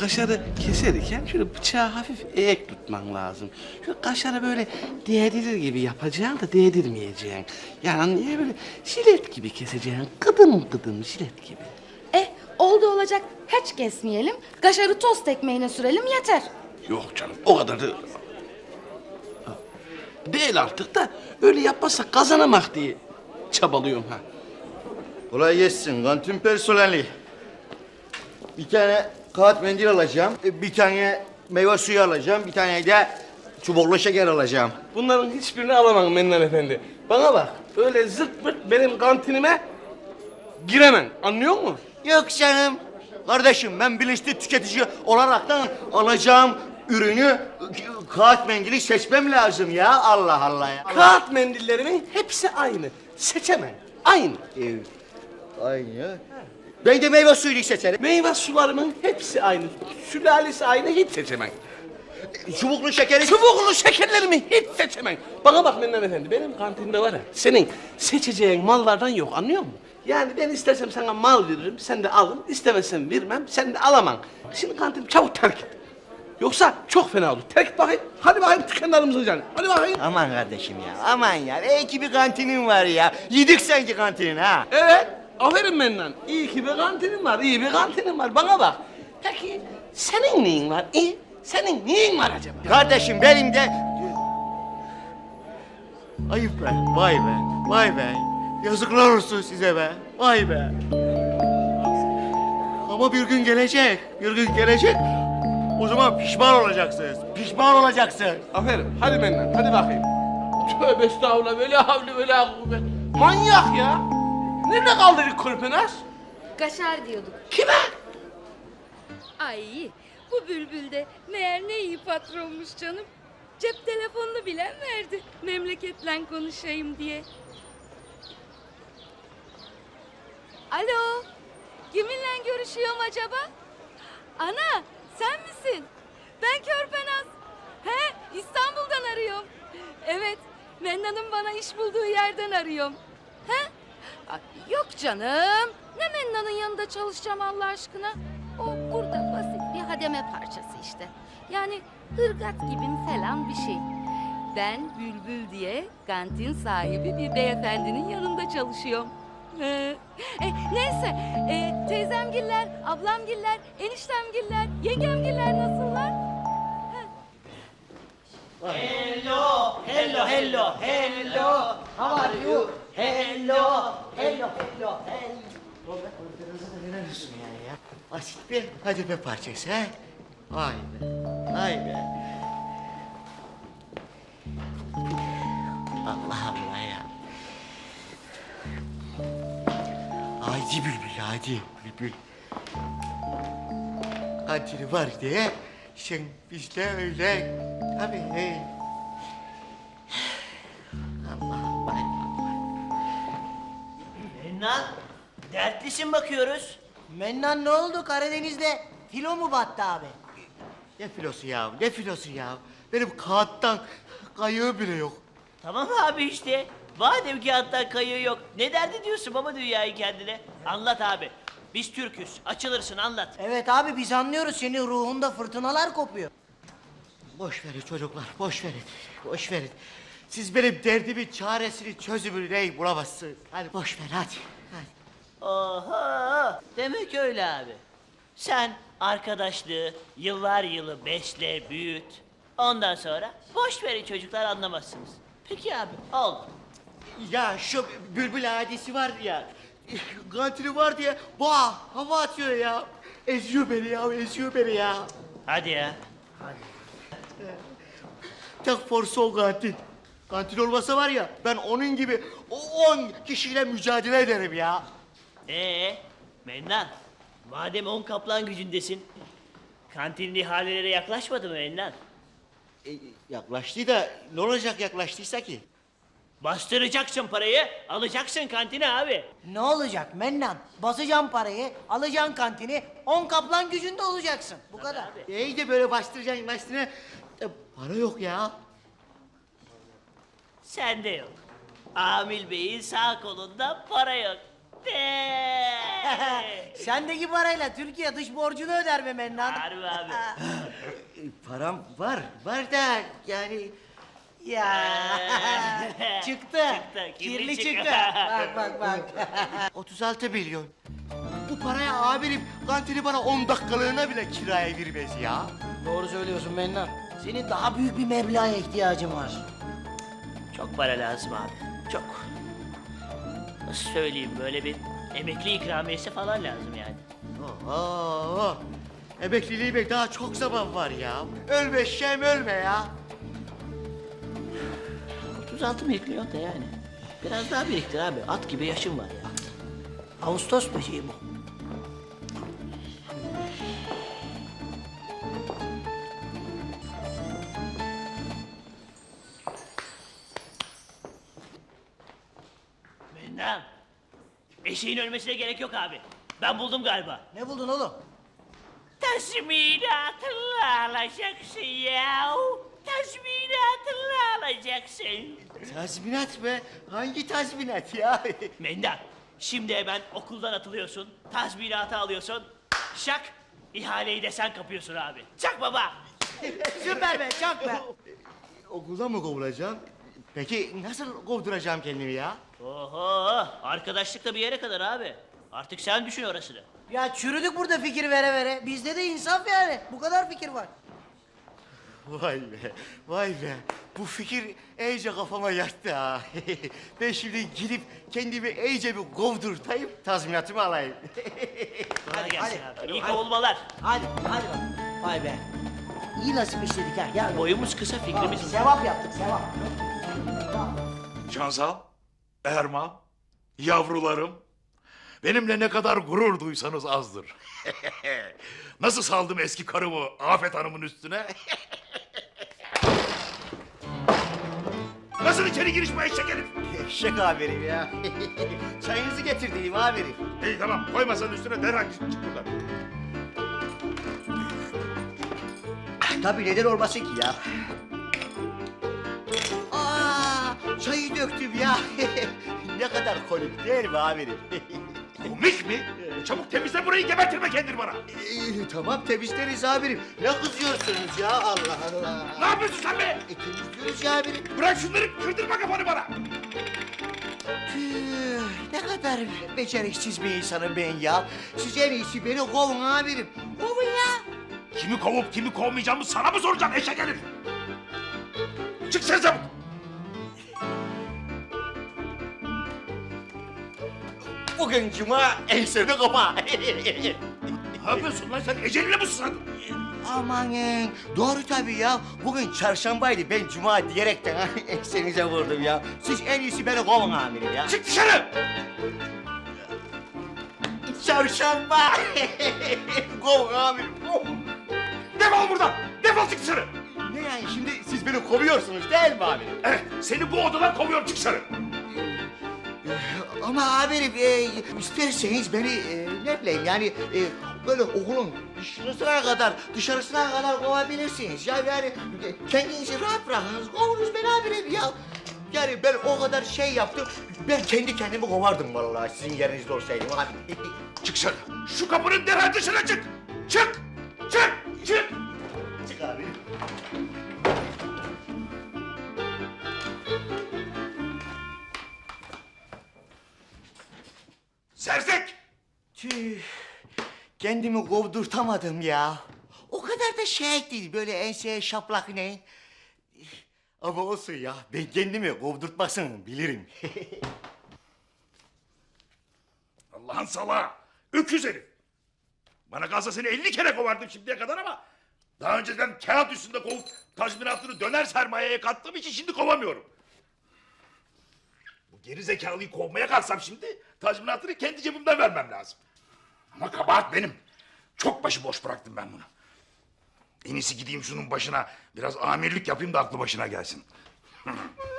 Kaşarı keserken şöyle bıçağı hafif eğik tutman lazım. Şöyle kaşarı böyle değdirir gibi yapacaksın da değdirmeyeceksin. Yani niye böyle jilet gibi keseceksin. Kıdım kıdım jilet gibi. Eh oldu olacak hiç kesmeyelim. Kaşarı tost ekmeğine sürelim yeter. Yok canım o kadar da... Değil artık da öyle yapmazsak kazanamak diye çabalıyorum ha. Kolay gelsin kantin personeli. Bir tane kağıt mendil alacağım. e, Bir tane meyve suyu alacağım. Bir tane de çubuklu şeker alacağım. Bunların hiçbirini alamam Mennan Efendi. Bana bak öyle zırt pırt benim kantinime giremem. Anlıyor musun? Yok canım. Kardeşim ben bilinçli tüketici olaraktan alacağım ürünü e, kağıt mendili seçmem lazım ya. Allah Allah ya. Kağıt mendillerimin hepsi aynı. Seçemem. Aynı. Aynı. Ben de meyve suyunu seçerim. Meyve sularımın hepsi aynı. Sülalesi aynı hiç seçemem. Çubuklu şekeri... Çubuklu şekerlerimi hiç seçemem. Bana bak Mennan Efendi benim kantinde var ya senin seçeceğin mallardan yok anlıyor musun? Yani ben istersem sana mal veririm sen de alın istemezsem vermem sen de alamam. Şimdi kantini çabuk terk et. Yoksa çok fena olur. Terk et bakayım. Hadi bakayım tükenlerimizi canım. Hadi bakayım. Aman kardeşim ya, aman ya. İyi ki bir kantinin var ya. Yedik sanki kantinin ha. Evet. Aferin Mennan. İyi ki bir kantinim var. iyi bir kantinim var. Bana bak. Peki senin neyin var? İyi. Senin neyin var acaba? Kardeşim benim de... Ayıp be, vay be, vay be. Yazıklar olsun size be, vay be. Ama bir gün gelecek, bir gün gelecek. O zaman pişman olacaksınız, pişman olacaksın. Aferin. Hadi Mennan. Hadi bakayım. Tövbe estağfurullah. Böyle havli böyle kuvvet. Manyak ya. Nerede kaldı bir kurpenas? Kaşar diyorduk. Kime? Ay bu bülbül de meğer ne iyi patronmuş canım. Cep telefonunu bilen verdi. Memleketle konuşayım diye. Alo. Kiminle görüşüyorum acaba? Ana sen misin? Ben Körpenaz. He İstanbul'dan arıyorum. Evet Menna'nın bana iş bulduğu yerden arıyorum. Yok canım. Ne Menna'nın yanında çalışacağım Allah aşkına. O burada basit bir hademe parçası işte. Yani hırgat gibi falan bir şey. Ben Bülbül diye kantin sahibi bir beyefendinin yanında çalışıyorum. Ee, e, neyse, e, teyzemgiller, ablamgiller, eniştemgiller, yengemgiller nasıllar? Hello, hello, hello, hello. How are you? Hello, hello, ya? Basit bir hademe parçası ha? Vay be, vay be. Allah Allah ya. Hadi bülbül, hadi bülbül. Kantini var diye sen bizde öyle. Tabii. Hey. Mennan, dertlisin bakıyoruz. Mennan ne oldu Karadeniz'de? Filo mu battı abi? Ne filosu ya, ne filosu ya? Benim kağıttan kayığı bile yok. Tamam abi işte. Madem ki hatta kayığı yok. Ne derdi diyorsun baba dünyayı kendine? Anlat abi. Biz Türk'üz. Açılırsın anlat. Evet abi biz anlıyoruz senin ruhunda fırtınalar kopuyor. Boş verin çocuklar, boş verin, boş verin. Siz benim derdimin çaresini, çözümünü neyi bulamazsınız. Hadi boş ver, hadi. hadi. Oha! Demek öyle abi. Sen arkadaşlığı yıllar yılı besle, büyüt. Ondan sonra boş verin çocuklar anlamazsınız. Peki abi, oldu. Ya şu bülbül hadisi var ya, kantini var diye bah hava atıyor ya. Eziyor beni ya, eziyor beni ya. Hadi ya. Tek forsu o kantin. Kantin olmasa var ya, ben onun gibi o on kişiyle mücadele ederim ya. Ee, Mennan, madem on kaplan gücündesin, kantinin ihalelere yaklaşmadı mı Mennan? E, yaklaştı da ne olacak yaklaştıysa ki? Bastıracaksın parayı, alacaksın kantini abi. Ne olacak Mennan? Basacaksın parayı, alacaksın kantini, on kaplan gücünde olacaksın. Bu kadar. Abi. İyi de böyle bastıracaksın üstüne. E, para yok ya. Sende yok. Amil Bey'in sağ kolunda para yok. Sendeki parayla Türkiye dış borcunu öder be Mennan. Harbi abi. Param var, var da yani... Ya çıktı. Çıktı, kirli Kirli çıktı. çıktı. Bak bak bak. 36 milyon. Bu paraya amirim kantini bana 10 dakikalığına bile kiraya vermez ya. Doğru söylüyorsun Mennan. Senin daha büyük bir meblağa ihtiyacın var. Çok para lazım abi. Çok. Nasıl söyleyeyim böyle bir emekli ikramiyesi falan lazım yani. Oo, emekliliğime daha çok zaman var ya. Ölme şem ölme ya. 36 milyon da yani. Biraz daha biriktir abi. At gibi yaşım var ya. Ağustos böceği bu. Mennan. Eşeğin ölmesine gerek yok abi. Ben buldum galiba. Ne buldun oğlum? Tazminatını alacaksın ya. Tazminatını alacaksın. Tazminat mı? Hangi tazminat ya? Mendan, şimdi hemen okuldan atılıyorsun, tazminatı alıyorsun. Şak, ihaleyi de sen kapıyorsun abi. Çak baba. Süper be çak be. Okuldan mı kovulacağım? Peki nasıl kovduracağım kendimi ya? Oho, arkadaşlık da bir yere kadar abi. Artık sen düşün orasını. Ya çürüdük burada fikir vere vere. Bizde de insaf yani. Bu kadar fikir var. Vay be, vay be. Bu fikir iyice kafama yattı ha. ben şimdi gidip kendimi iyice bir kovdurtayım, tazminatımı alayım. Kolay gelsin hadi, abi. İyi hadi. kovulmalar. Hadi hadi bak. Vay be. İyi nasip işledik ha. Gel. Boyumuz kısa, fikrimiz. Sevap yaptık sevap. Cansal, Erman, yavrularım. Benimle ne kadar gurur duysanız azdır. Nasıl saldım eski karımı Afet Hanım'ın üstüne? Nasıl içeri giriş bu eşek herif? Eşek haberim ya. Çayınızı getirdiğim haberim. İyi tamam koy masanın üstüne derhal çık çık buradan. Tabii neden olmasın ki ya? Döktüm ya. ne kadar komik değil mi amirim? Komik mi? Çabuk temizle burayı gebertirme kendini bana. Ee, tamam temizleriz amirim. Ne kızıyorsunuz ya Allah Allah. Ne yapıyorsun sen be? E, temizliyoruz ya amirim. Bırak şunları kırdırma kafanı bana. Tüh, ne kadar beceriksiz bir insanım ben ya. Siz en iyisi beni kovun amirim. Kovun ya. Kimi kovup kimi kovmayacağımı sana mı soracağım eşek herif? Çık sen çabuk. Bugün cuma ensemi kapa. Ne yapıyorsun lan sen? Eceline mi susadın? Amanın doğru tabii ya. Bugün çarşambaydı ben cuma diyerekten ensenize vurdum ya. Siz en iyisi beni kovun amirim ya. Çık dışarı! Çarşamba. kovun amirim. kovun. Defol buradan! Defol çık dışarı! Ne yani şimdi siz beni kovuyorsunuz değil mi amirim? Evet, seni bu odadan kovuyorum çık dışarı! Ama amirim e, isterseniz beni e, ne bileyim yani e, böyle okulun dışarısına kadar dışarısına kadar kovabilirsiniz. Ya yani e, kendinizi rahat bırakınız kovunuz beni amirim ya. Yani ben o kadar şey yaptım. Ben kendi kendimi kovardım vallahi sizin yerinizde olsaydım abi. Çık dışarı! Şu kapının derhal dışına çık! Çık! Çık! Çık! Çık abi. Tüh, kendimi kovdurtamadım ya. O kadar da şey değil, böyle enseye şaplak ne? Ama olsun ya, ben kendimi kovdurtmasını bilirim. Allah'ın salağı! Öküz herif! Bana kalsa seni 50 kere kovardım şimdiye kadar ama... ...daha önceden kağıt üstünde kovup tazminatını döner sermayeye kattığım için şimdi kovamıyorum. Bu geri zekalıyı kovmaya kalksam şimdi... ...tazminatını kendi cebimden vermem lazım. Ama kabahat benim. Çok başıboş bıraktım ben bunu. En iyisi gideyim şunun başına biraz amirlik yapayım da aklı başına gelsin.